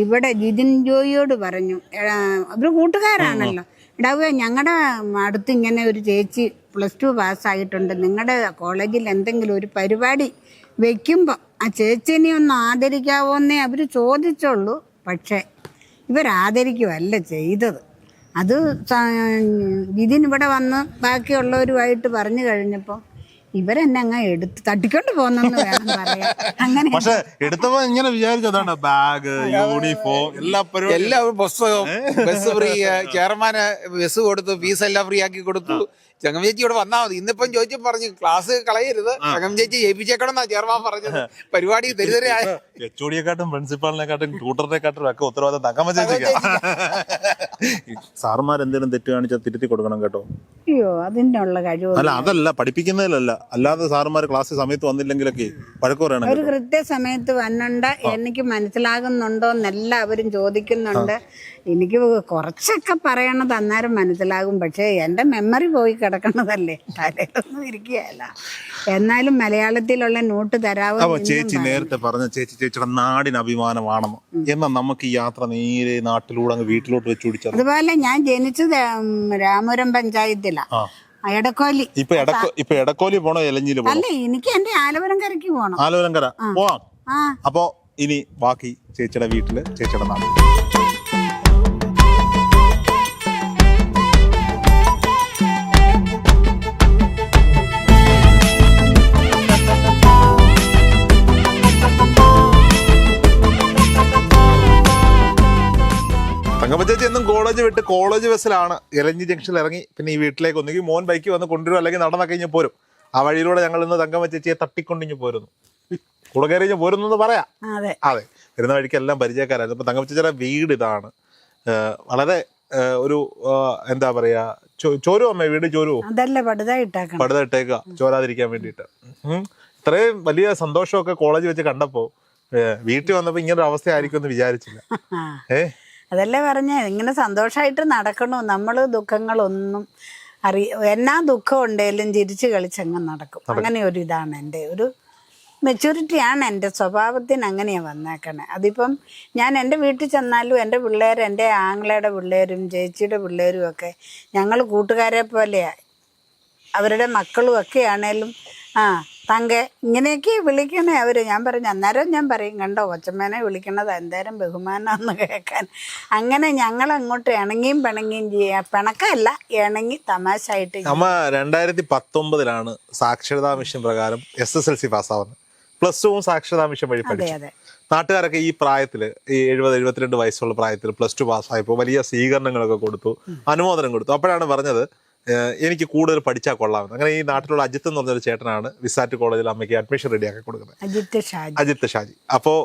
ഇവിടെ ജിതിൻ ജോയിയോട് പറഞ്ഞു. അവർ കൂട്ടുകാരാണല്ലോ. ഇടാവുക ഞങ്ങളുടെ അടുത്ത് ഇങ്ങനെ ഒരു ചേച്ചി പ്ലസ് ടു പാസ്സായിട്ടുണ്ട് നിങ്ങളുടെ കോളേജിൽ എന്തെങ്കിലും ഒരു പരിപാടി വെക്കുമ്പോൾ ആ ചേച്ചിനെ ഒന്ന് ആദരിക്കാവോ എന്നേ അവർ ചോദിച്ചുള്ളൂ. പക്ഷേ ഇവരാദരിക്കുമല്ല ചെയ്തത്. അത് ജിതിൻ ഇവിടെ വന്ന് ബാക്കിയുള്ളവരുമായിട്ട് പറഞ്ഞു കഴിഞ്ഞപ്പോൾ ഇവരെന്നെ അങ്ങ് എടുത്ത് തട്ടിക്കൊണ്ട് പോന്നെന്ന് വേണം പറയാൻ. അങ്ങനെ. പക്ഷെ എടുത്തപ്പോ ഇങ്ങനെ വിചാരിച്ചതാണ് ബാഗ് യൂണിഫോം എല്ലാ പരിപാടിയും. എല്ലാവരും പുസ്തകം ബസ് ഫ്രീ ചെയർമാന് ബസ് കൊടുത്തു ഫീസ് എല്ലാം ഫ്രീ ആക്കി കൊടുത്തു. ചങ്ങം ചേച്ചി ഇവിടെ വന്നാൽ മതി. ഇന്നിപ്പം ചോദിച്ചു പറഞ്ഞു ക്ലാസ് കളയരുത്. ചങ്ങം ചേച്ചി ജയിപ്പിച്ചേക്കണമെന്നാ ചെയർമാൻ പറഞ്ഞത്. പരിപാടി ദരിദ്രയായ എച്ച് ഒടിയെക്കാട്ടും പ്രിൻസിപ്പാളിനെക്കാട്ടും ട്യൂട്ടറിനെക്കാട്ടും ഒക്കെ ഉത്തരവാദിത്തം തങ്കമ്മ ചേച്ചിക്ക്. സാർമാർ എന്തെങ്കിലും തെറ്റ് കാണിച്ചാൽ തിരുത്തി കൊടുക്കണം കേട്ടോ. അയ്യോ അതിനുള്ള കഴിവ് അല്ല അതല്ല പഠിപ്പിക്കുന്നതിലല്ല. അല്ലാതെ സാറുമാർ ക്ലാസ് സമയത്ത് വന്നില്ലെങ്കിലൊക്കെ പഴക്കം പറയണം ഒരു. കൃത്യസമയത്ത് വന്നുണ്ട് എനിക്ക് മനസ്സിലാകുന്നുണ്ടോ എന്നെല്ലാവരും ചോദിക്കുന്നുണ്ട്. എനിക്ക് കുറച്ചൊക്കെ പറയണത് അന്നേരം മനസ്സിലാകും. പക്ഷേ എന്റെ മെമ്മറി പോയി കിടക്കണതല്ലേ? തലയിലൊന്നും ഇരിക്കുകയല്ല. എന്നാലും മലയാളത്തിലുള്ള നോട്ട് തരാവോ ചേച്ചി. നേരത്തെ പറഞ്ഞ ചേച്ചി ചേച്ചിയുടെ നാടിന് അഭിമാനമാണെന്ന്. എന്നാൽ നമുക്ക് ഈ യാത്ര നേരെ നാട്ടിലൂടെ അങ്ങ് വീട്ടിലോട്ട് വെച്ചു പിടിച്ചത് അതുപോലെ ഞാൻ ജനിച്ചത് രാമപുരം പഞ്ചായത്തിലാ. എടക്കോലി ഇപ്പൊ എടക്കോ ഇപ്പൊ എടക്കോലി പോണോ എലഞ്ഞിൽ അല്ല എനിക്ക് എന്റെ ആലവരങ്കരക്ക് പോണം. ആലോലങ്കര പോവാം. അപ്പോ ഇനി ബാക്കി ചേച്ചിയുടെ വീട്ടിൽ ചേച്ചിയുടെ നാട് എന്നും കോളേജ് വിട്ട് കോളേജ് ബസ്സിലാണ് ഇലഞ്ഞി ജംഗ്ഷനിൽ ഇറങ്ങി. പിന്നെ ഈ വീട്ടിലേക്ക് ഒന്നുകിൽ മോൻ ബൈക്ക് വന്ന് കൊണ്ടുവരും അല്ലെങ്കിൽ നടന്നൊക്കെ കഴിഞ്ഞ് പോരും. ആ വഴിയിലൂടെ ഞങ്ങൾ ഇന്ന് തങ്കമ്മ ചേച്ചിയെ തട്ടിക്കൊണ്ടിഞ്ഞ് പോരുന്നു. കൂടെ കയറി കഴിഞ്ഞ് പോരുന്നു എന്ന് പറയാം. അതെ. വരുന്ന വഴിക്ക് എല്ലാം പരിചയക്കാരായിരുന്നു. അപ്പം തങ്കമ്മ ചേച്ചിയുടെ വീട് ഇതാണ്. വളരെ ഒരു എന്താ പറയാ ചോരു അമ്മ വീട് ചോരു പടുത ഇട്ടേക്കുക ചോരാതിരിക്കാൻ വേണ്ടിയിട്ട്. ഉം. ഇത്രയും വലിയ സന്തോഷമൊക്കെ കോളേജ് വെച്ച് കണ്ടപ്പോ വീട്ടിൽ വന്നപ്പോ ഇങ്ങനെ ഒരു അവസ്ഥ ആയിരിക്കും എന്ന് വിചാരിച്ചില്ല. ആ. ഏ? അതല്ലേ പറഞ്ഞ? ഇങ്ങനെ സന്തോഷമായിട്ട് നടക്കണു? നമ്മൾ ദുഃഖങ്ങളൊന്നും അറിയ എന്നാ ദുഃഖം ഉണ്ടെങ്കിലും ചിരിച്ചു കളിച്ചങ്ങ് നടക്കും. അങ്ങനെ ഒരു ഇതാണ് എന്റെ ഒരു മെച്യൂരിറ്റിയാണ് എന്റെ സ്വഭാവത്തിന് അങ്ങനെയാണ് വന്നേക്കണേ. അതിപ്പം ഞാൻ എന്റെ വീട്ടിൽ ചെന്നാലും എന്റെ പിള്ളേർ എന്റെ ആങ്ങളയുടെ പിള്ളേരും ചേച്ചിയുടെ പിള്ളേരും ഒക്കെ ഞങ്ങൾ കൂട്ടുകാരെ പോലെയാണ് അവരുടെ മക്കളും ഒക്കെ ആണേലും ആ തങ്ക ഇങ്ങനെയൊക്കെ വിളിക്കണേ അവർ ഞാൻ പറഞ്ഞു അന്നേരം ഞാൻ പറയും കണ്ടോ കൊച്ചമ്മേനെ വിളിക്കണത് എന്തേരം ബഹുമാനമെന്ന് കേൾക്കാൻ. അങ്ങനെ ഞങ്ങൾ അങ്ങോട്ട് ഇണങ്ങിയും പിണങ്ങിയും ചെയ്യാം. പിണക്കല്ല ഇണങ്ങി തമാശയായിട്ട് ആയിട്ട് അമ്മ രണ്ടായിരത്തി പത്തൊമ്പതിലാണ് സാക്ഷരതാ മിഷൻ പ്രകാരം എസ് എസ് എൽ സി പാസ്സാവുന്നത്. പ്ലസ് ടുവും സാക്ഷരതാ മിഷൻ വഴി അതെ പഠിച്ചു. അതെ. നാട്ടുകാരൊക്കെ ഈ പ്രായത്തിൽ ഈ എഴുപത് എഴുപത്തിരണ്ട് വയസ്സുള്ള പ്രായത്തിൽ പ്ലസ് ടു പാസ്സായപ്പോൾ വലിയ സ്വീകരണങ്ങളൊക്കെ കൊടുത്തു അനുമോദനം കൊടുത്തു. അപ്പോഴാണ് പറഞ്ഞത് എനിക്ക് കൂടുതൽ പഠിച്ചാൽ കൊള്ളാമെന്ന്. അങ്ങനെ ഈ നാട്ടിലുള്ള അജിത്ത് എന്ന് പറഞ്ഞൊരു ചേട്ടനാണ് വിസാറ്റ് കോളേജിൽ അമ്മയ്ക്ക് അഡ്മിഷൻ റെഡിയാക്കി കൊടുക്കുന്നത്. അജിത്ത് ഷാജി. അജിത്ത് ഷാജി. അപ്പോൾ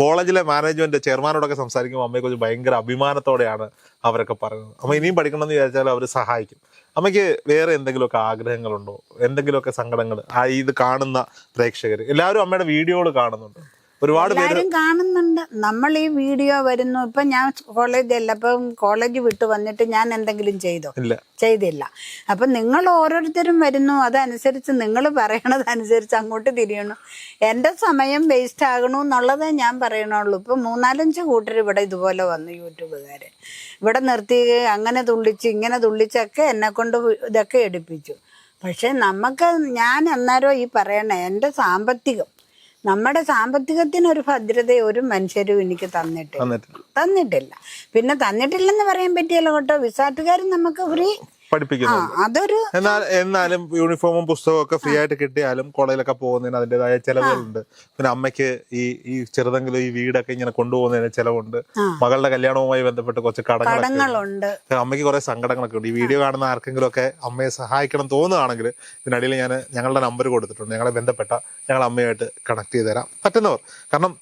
കോളേജിലെ മാനേജ്മെന്റ് ചെയർമാനോടൊക്കെ സംസാരിക്കുമ്പോൾ അമ്മയെ കുറിച്ച് ഭയങ്കര അഭിമാനത്തോടെയാണ് അവരൊക്കെ പറയുന്നത്. അമ്മ ഇനിയും പഠിക്കണമെന്ന് വിചാരിച്ചാൽ അവർ സഹായിക്കും. അമ്മയ്ക്ക് വേറെ എന്തെങ്കിലുമൊക്കെ ആഗ്രഹങ്ങളുണ്ടോ? എന്തെങ്കിലുമൊക്കെ സങ്കടങ്ങൾ ആ ഇത് കാണുന്ന പ്രേക്ഷകർ എല്ലാവരും അമ്മയുടെ വീഡിയോകൾ കാണുന്നുണ്ട്. ഒരുപാട് പേര് കാണുന്നുണ്ട്. നമ്മൾ ഈ വീഡിയോ വരുന്നു. ഇപ്പൊ ഞാൻ കോളേജ് അല്ല ഇപ്പം കോളേജ് വിട്ട് വന്നിട്ട് ഞാൻ എന്തെങ്കിലും ചെയ്തോ? ഇല്ല. ചെയ്തില്ല. അപ്പൊ നിങ്ങൾ ഓരോരുത്തരും വരുന്നു. അതനുസരിച്ച് നിങ്ങൾ പറയണതനുസരിച്ച് അങ്ങോട്ട് തിരിയണു. എന്റെ സമയം വേസ്റ്റ് ആകണു എന്നുള്ളതേ ഞാൻ പറയണുള്ളൂ. ഇപ്പൊ മൂന്നാലഞ്ച് കൂട്ടർ ഇവിടെ ഇതുപോലെ വന്നു യൂട്യൂബുകാർ ഇവിടെ നിർത്തി അങ്ങനെ തുള്ളിച്ച് ഇങ്ങനെ തുള്ളിച്ചൊക്കെ എന്നെ കൊണ്ട് ഇതൊക്കെ എടുപ്പിച്ചു. പക്ഷെ നമുക്ക് ഞാൻ അന്നേരം ഈ പറയണേ എന്റെ സാമ്പത്തികം നമ്മുടെ സാമ്പത്തികത്തിന് ഒരു ഭദ്രത ഒരു മനുഷ്യരും എനിക്ക് തന്നിട്ടില്ല. തന്നിട്ടില്ല. പിന്നെ തന്നിട്ടില്ലെന്ന് പറയാൻ പറ്റിയല്ലോ കേട്ടോ? വിസാറ്റുകാരും നമുക്ക് ഫ്രീ. ആ പഠിപ്പിക്കുന്നു അതൊരു എന്നാൽ എന്നാലും യൂണിഫോമും പുസ്തകവും ഒക്കെ ഫ്രീ ആയിട്ട് കിട്ടിയാലും കോളേജിലൊക്കെ പോകുന്നതിന് അതിന്റെതായ ചെലവുകളുണ്ട്. പിന്നെ അമ്മയ്ക്ക് ഈ ഈ ചെറുതെങ്കിലും ഈ വീടൊക്കെ ഇങ്ങനെ കൊണ്ടുപോകുന്നതിന് ചെലവുണ്ട്. മകളുടെ കല്യാണവുമായി ബന്ധപ്പെട്ട് കുറച്ച് കടങ്ങളുണ്ട്. അമ്മയ്ക്ക് കുറെ സങ്കടങ്ങളൊക്കെ ഉണ്ട്. ഈ വീഡിയോ കാണുന്ന ആർക്കെങ്കിലും ഒക്കെ അമ്മയെ സഹായിക്കണം തോന്നുകയാണെങ്കിൽ ഇതിനടിയിൽ ഞാൻ ഞങ്ങളുടെ നമ്പർ കൊടുത്തിട്ടുണ്ട്. ഞങ്ങളെ ബന്ധപ്പെട്ട ഞങ്ങൾ അമ്മയായിട്ട് കണക്ട് ചെയ്ത് തരാം പറ്റുന്നവർ. കാരണം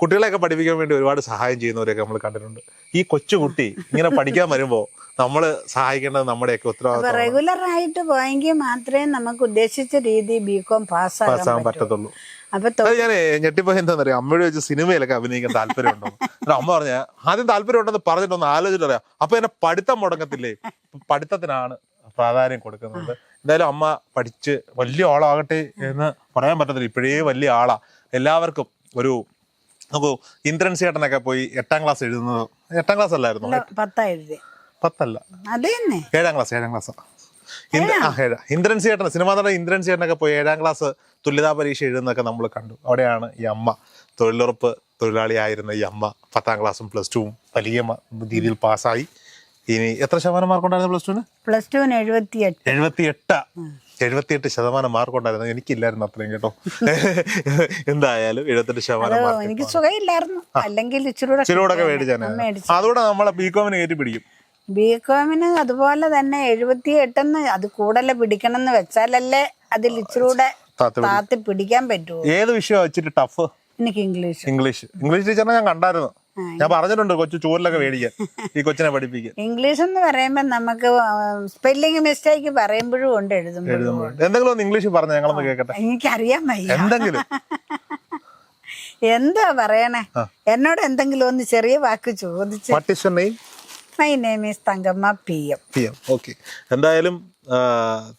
കുട്ടികളെയൊക്കെ പഠിപ്പിക്കാൻ വേണ്ടി ഒരുപാട് സഹായം ചെയ്യുന്നവരെയൊക്കെ നമ്മൾ കണ്ടിട്ടുണ്ട്. ഈ കൊച്ചുകുട്ടി ഇങ്ങനെ പഠിക്കാൻ വരുമ്പോൾ നമ്മൾ സഹായിക്കേണ്ടത് നമ്മുടെയൊക്കെ ഉത്തരവാദിത്വം റെഗുലർ ആയിട്ട് പോയെങ്കിൽ മാത്രമേ നമുക്ക് ഉദ്ദേശിച്ച രീതി ബികോം പാസ് പാസ്സാകാൻ പറ്റത്തുള്ളൂ. അപ്പൊ ഞാൻ ഞെട്ടിപ്പോയി എന്താ പറയാ അമ്മയോട് വെച്ച് സിനിമയിലൊക്കെ അഭിനയിക്കാൻ താല്പര്യമുണ്ടോ? അമ്മ പറഞ്ഞ ആദ്യം താല്പര്യം ഉണ്ടെന്ന് പറഞ്ഞിട്ടൊന്ന് ആലോചിച്ചിട്ട് അറിയാം അപ്പൊ എന്നെ പഠിത്തം മുടങ്ങത്തില്ലേ? പഠിത്തത്തിനാണ് പ്രാധാന്യം കൊടുക്കുന്നത്. എന്തായാലും അമ്മ പഠിച്ച് വലിയ ആളാകട്ടെ എന്ന് പറയാൻ പറ്റത്തില്ല. ഇപ്പോഴേ വലിയ ആളാ. എല്ലാവർക്കും ഒരു നോക്കൂ ഇന്ദ്രൻ ചേട്ടനൊക്കെ പോയി എട്ടാം ക്ലാസ് എഴുതുന്നത് എട്ടാം ക്ലാസ് അല്ലായിരുന്നു? പത്തല്ല. ഏഴാം ക്ലാസ് ഏഴാം ക്ലാസ്. ഇന്ദ്രൻ ചേട്ടൻ സിനിമാ നടൻ ഇന്ദ്രൻ ചേട്ടനൊക്കെ പോയി ഏഴാം ക്ലാസ് തുല്യതാ പരീക്ഷ എഴുതുന്നതൊക്കെ നമ്മൾ കണ്ടു. അവിടെയാണ് ഈ അമ്മ തൊഴിലുറപ്പ് തൊഴിലാളിയായിരുന്ന ഈ അമ്മ പത്താം ക്ലാസ്സും പ്ലസ് ടുവും വലിയ രീതിയിൽ പാസ്സായി. ഇനി എത്ര ശതമാനം മാർക്കുണ്ടായിരുന്നു പ്ലസ് ടുവിന്? പ്ലസ് ടുവിന് എഴുപത്തി എഴുപത്തി എട്ട് എഴുപത്തിയെട്ട് ശതമാനം മാർക്ക് ഉണ്ടായിരുന്നു. എനിക്കില്ലായിരുന്നു അത്രയും കേട്ടോ. എന്തായാലും എഴുപത്തെട്ട് ശതമാനം മാർക്ക് എനിക്ക് സുഖമില്ലായിരുന്നു. അല്ലെങ്കിൽ അതുകൂടെ നമ്മളെ ബികോമിന് കയറ്റി പിടിക്കും. ബി കോമിന് അതുപോലെ തന്നെ എഴുപത്തി എട്ടെന്ന് അത് കൂടുതൽ പിടിക്കണം എന്ന് വെച്ചാലല്ലേ അതിൽ ഇച്ചിരി കൂടെ താത്തി പിടിക്കാൻ പറ്റുമോ ഏത് വിഷയം ടഫ് എനിക്ക് ഇംഗ്ലീഷ് ഇംഗ്ലീഷ് ഇംഗ്ലീഷ് ടീച്ചറിനെ ഞാൻ കണ്ടായിരുന്നു. ഞാൻ പറഞ്ഞിട്ടുണ്ട് കൊച്ചു ചോറിലൊക്കെ മേടിക്കാൻ ഈ കൊച്ചിനെ പഠിപ്പിക്കാൻ. ഇംഗ്ലീഷ് എന്ന് പറയുമ്പോൾ നമുക്ക് സ്പെല്ലിംഗ് മിസ്റ്റേക്ക് പറയുമ്പോഴും ഉണ്ട് എഴുതുമ്പോഴും എന്തെങ്കിലും ഒന്ന് ഇംഗ്ലീഷ് പറഞ്ഞു ഞങ്ങളൊന്ന് കേൾക്കട്ടെ എനിക്കറിയാൻ വയ്യ. എന്തെങ്കിലും? എന്താ പറയണേ? എന്നോട് എന്തെങ്കിലും ഒന്ന് ചെറിയ വാക്ക് ചോദിച്ചു. What is your name my name is Thankamma P M. P M. Okay എന്തായാലും ആ,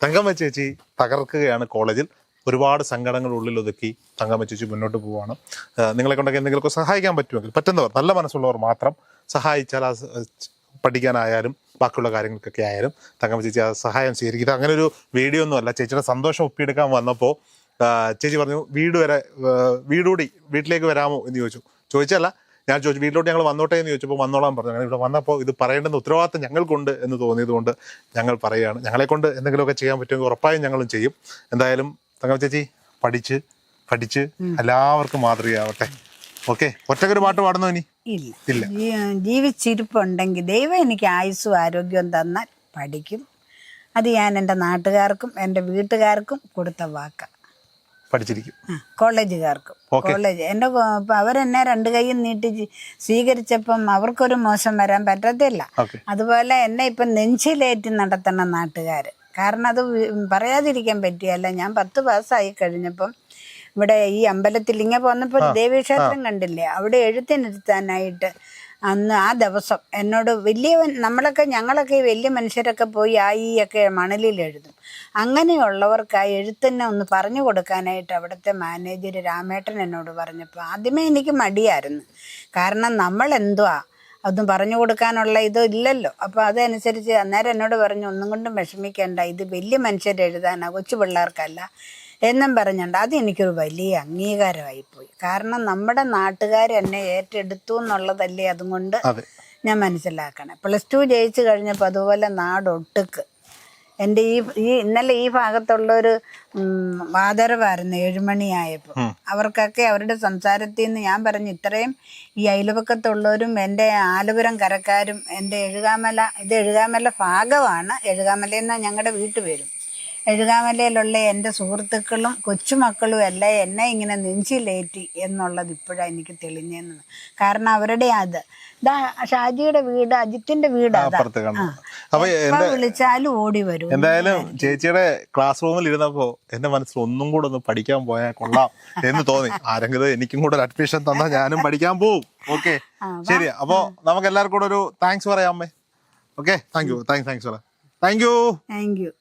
തങ്കമ്മ ചേച്ചി തകർക്കുകയാണ് കോളേജിൽ. ഒരുപാട് സങ്കടങ്ങൾ ഉള്ളിൽ ഒതുക്കി തങ്കമ്മ ചേച്ചി മുന്നോട്ട് പോവുകയാണ് നിങ്ങളെ കൊണ്ടൊക്കെ എന്തെങ്കിലുമൊക്കെ സഹായിക്കാൻ പറ്റുമെങ്കിൽ പറ്റുന്നവർ നല്ല മനസ്സുള്ളവർ മാത്രം സഹായിച്ചാൽ ആ പഠിക്കാനായാലും ബാക്കിയുള്ള കാര്യങ്ങൾക്കൊക്കെ ആയാലും തങ്കമ്മ ചേച്ചി ആ സഹായം സ്വീകരിക്കുക. അങ്ങനെ ഒരു വീഡിയോ ഒന്നും അല്ല. ചേച്ചിയുടെ സന്തോഷം ഒപ്പിയെടുക്കാൻ വന്നപ്പോൾ ചേച്ചി പറഞ്ഞു വീട് വരെ വീടുകൂടി വീട്ടിലേക്ക് വരാമോ? എന്ന് ചോദിച്ചു. ചോദിച്ചല്ല ഞാൻ ചോദിച്ചു വീട്ടിലോട്ട് ഞങ്ങൾ വന്നോട്ടെ? എന്ന് ചോദിച്ചപ്പോൾ വന്നോളാൻ പറഞ്ഞു. അങ്ങനെ ഇവിടെ വന്നപ്പോൾ ഇത് പറയേണ്ടുന്ന ഉത്തരവാദിത്തം ഞങ്ങൾക്കുണ്ട് എന്ന് തോന്നിയതുകൊണ്ട് ഞങ്ങൾ പറയുകയാണ്. ഞങ്ങളെക്കൊണ്ട് എന്തെങ്കിലുമൊക്കെ ചെയ്യാൻ പറ്റുമെങ്കിൽ ഉറപ്പായും ഞങ്ങളും ചെയ്യും. എന്തായാലും തങ്കം ചേച്ചി പഠിച്ച് പഠിച്ച് എല്ലാവർക്കും മാതൃകയാവട്ടെ. ഓക്കെ ഒറ്റക്കൊരു പാട്ട് പാടുന്നു ഇനി? ഇല്ല. ജീവിച്ചിരിപ്പുണ്ടെങ്കിൽ ദൈവം എനിക്ക് ആയുസ്സും ആരോഗ്യവും തന്നാൽ പഠിക്കും. അത് ഞാൻ എന്റെ നാട്ടുകാർക്കും എന്റെ വീട്ടുകാർക്കും കൊടുത്ത വാക്ക. പഠിച്ചിരിക്കും. കോളേജുകാർക്കും. കോളേജ് എന്റെ അവരെന്നെ രണ്ട് കൈയും നീട്ടി സ്വീകരിച്ചപ്പം അവർക്കൊരു മോശം വരാൻ പറ്റത്തില്ല. അതുപോലെ എന്നെ ഇപ്പം നെഞ്ചിലേറ്റി നടത്തണം നാട്ടുകാർ കാരണം അത് പറയാതിരിക്കാൻ പറ്റിയല്ല. ഞാൻ പത്ത് പാസ്സായി കഴിഞ്ഞപ്പം ഇവിടെ ഈ അമ്പലത്തിൽ ഇങ്ങനെ പോന്നപ്പോൾ ദേവീക്ഷേത്രം കണ്ടില്ലേ? അവിടെ എഴുത്തിനിരുത്താനായിട്ട് അന്ന് ആ ദിവസം എന്നോട് വലിയവൻ നമ്മളൊക്കെ ഞങ്ങളൊക്കെ ഈ വലിയ മനുഷ്യരൊക്കെ പോയി ആ ഈ ഒക്കെ മണലിൽ എഴുതും. അങ്ങനെയുള്ളവർക്ക് ആ എഴുത്തിനെ ഒന്ന് പറഞ്ഞു കൊടുക്കാനായിട്ട് അവിടുത്തെ മാനേജർ രാമേട്ടൻ എന്നോട് പറഞ്ഞപ്പോൾ ആദ്യമേ എനിക്ക് മടിയായിരുന്നു. കാരണം നമ്മൾ എന്തുവാ അതും പറഞ്ഞു കൊടുക്കാനുള്ള ഇത് ഇല്ലല്ലോ. അപ്പോൾ അതനുസരിച്ച് അന്നേരം എന്നോട് പറഞ്ഞു ഒന്നും കൊണ്ടും വിഷമിക്കേണ്ട. ഇത് വലിയ മനുഷ്യരെഴുതാനാണ് കൊച്ചു പിള്ളേർക്കല്ല. എന്നും പറഞ്ഞുണ്ട് അത് എനിക്കൊരു വലിയ അംഗീകാരമായിപ്പോയി കാരണം നമ്മുടെ നാട്ടുകാർ എന്നെ ഏറ്റെടുത്തു എന്നുള്ളതല്ലേ അതുകൊണ്ട് അതെ. ഞാൻ മനസ്സിലാക്കണം. പ്ലസ് ടു ജയിച്ചു കഴിഞ്ഞപ്പോൾ അതുപോലെ നാടൊട്ടുക്ക് എന്റെ ഈ ഈ ഇന്നലെ ഈ ഭാഗത്തുള്ളൊരു ആദരവായിരുന്നു വാതരവായിരുന്നു ഏഴുമണിയായപ്പോൾ. അവർക്കൊക്കെ അവരുടെ സംസാരത്തിൽ നിന്ന് ഞാൻ പറഞ്ഞു ഇത്രയും ഈ അയൽപക്കത്തുള്ളവരും എന്റെ ആലപുരം കരക്കാരും എന്റെ എഴുകാമല ഇത് എഴുകാമല ഭാഗമാണ്. എഴുകാമല എന്ന ഞങ്ങളുടെ വീട്ടുപേരും. എഴുകാമലയിലുള്ള എന്റെ സുഹൃത്തുക്കളും കൊച്ചുമക്കളും എല്ലാം എന്നെ ഇങ്ങനെ നെഞ്ചിലേറ്റി എന്നുള്ളത് ഇപ്പോഴാണ് എനിക്ക് തെളിഞ്ഞെന്ന് കാരണം അവരുടെ അത്. ഇതാ ഷാജിയുടെ വീട് അജിത്തിന്റെ വീട് വിളിച്ചാലും ഓടി വരും. എന്തായാലും ചേച്ചിയുടെ ക്ലാസ് റൂമിൽ ഇരുന്നപ്പോ എന്റെ മനസ്സിൽ ഒന്നും കൂടെ ഒന്ന് പഠിക്കാൻ പോയാൽ കൊള്ളാം എന്ന് തോന്നി. ആരെങ്കിലും എനിക്കും കൂടെ ഒരു അഡ്മിഷൻ തന്നാൽ ഞാനും പഠിക്കാൻ പോവും. ഓക്കെ ശരി അപ്പോ നമുക്ക് എല്ലാവർക്കും കൂടെ ഒരു താങ്ക്സ് പറയാം അമ്മേ. Okay thank you thanks thanks thank you thank you